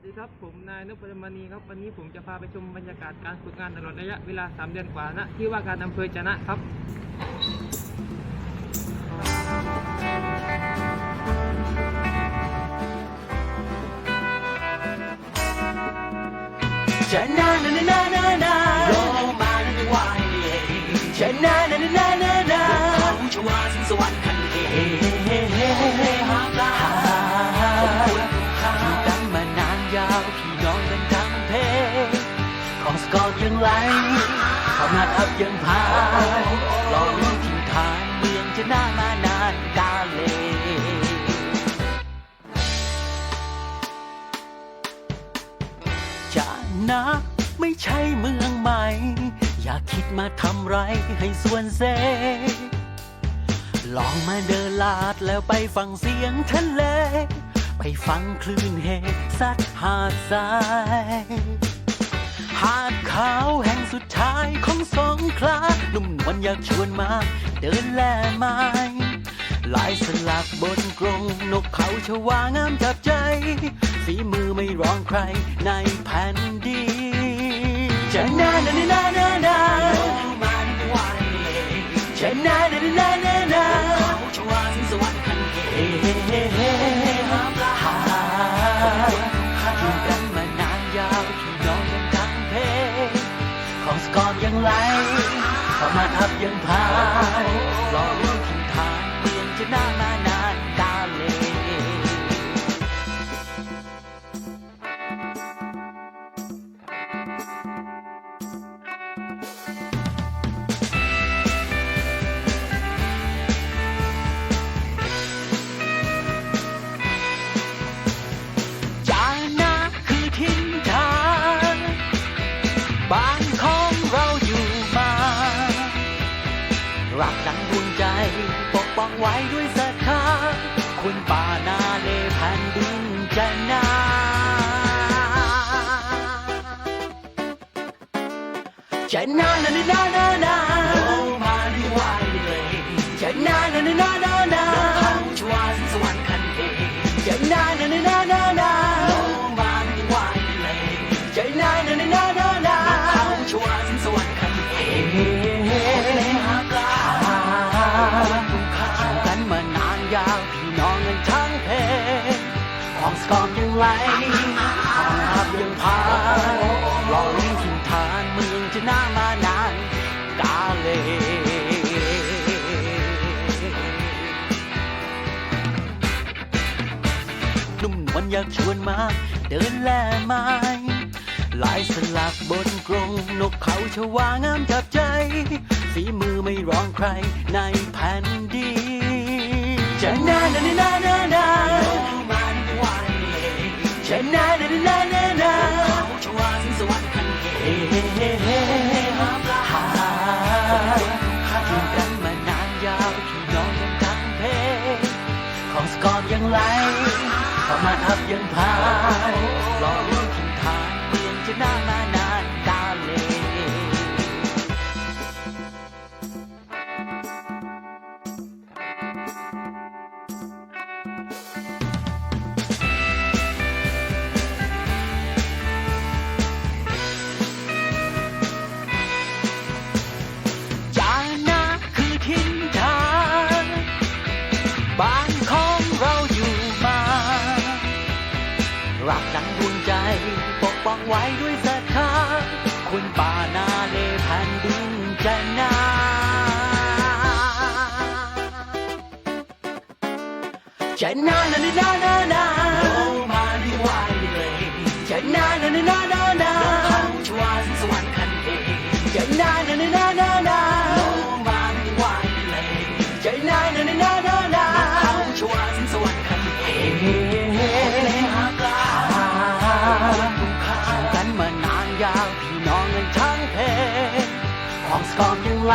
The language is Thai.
สวัสดีครับผมนายนพดลมณีครับวันนี้ผมจะพาไปชมบรรยากาศการฝึกงานตลอดระยะเวลา 3 เดือนกว่านะที่ว่าการอำเภอจะนะครับจะนะ องสกอตยังไหลของนาทับยังพายรอรู้ทิมทานเมืองจะน่ามานานกาเลจะนะไม่ใช่เมืองใหม่ อย่าคิดมาทำไรให้ส่วนเซลองมาเดินลาดแล้วไปฟังเสียงทะเล ไปฟังคลื่นเฮซัดหาดทราย หาดขาวแห่งสุดท้ายของสงขลาหนุ่มนวลอยากชวนมา เดินแล่ไม้ลายสลักบนกรงนกเขาชวางามจับใจฝีมือไม่ร้องใครในแผ่นดินจะนานาน เข้า รักดังดวงใจ ปกป้องไว้ด้วยศรัทธาคุณป่านาเลแผ่นดินจะนาจะนานานานานานามาดีไวเลยจะนานานานานานาเขาชวาสวรรค์คันเทจะนานานานานานา ไหลของทับยังพายรอลิ้นทิมทานเมืองจะน่ามานานกาเลนุ่มนวลอยากชวนมา เดินแล่ไม้ลายสลักบนกรงนกเขาชวางามจับใจฝีมือไม่ร้องใครใน กอตยังไหลเข้ามาทับยังพายรอก ไว้ด้วยศรัทธาคุณป่านาเลแผ่นดินจะนาจะนานานานานานา บอกยังไง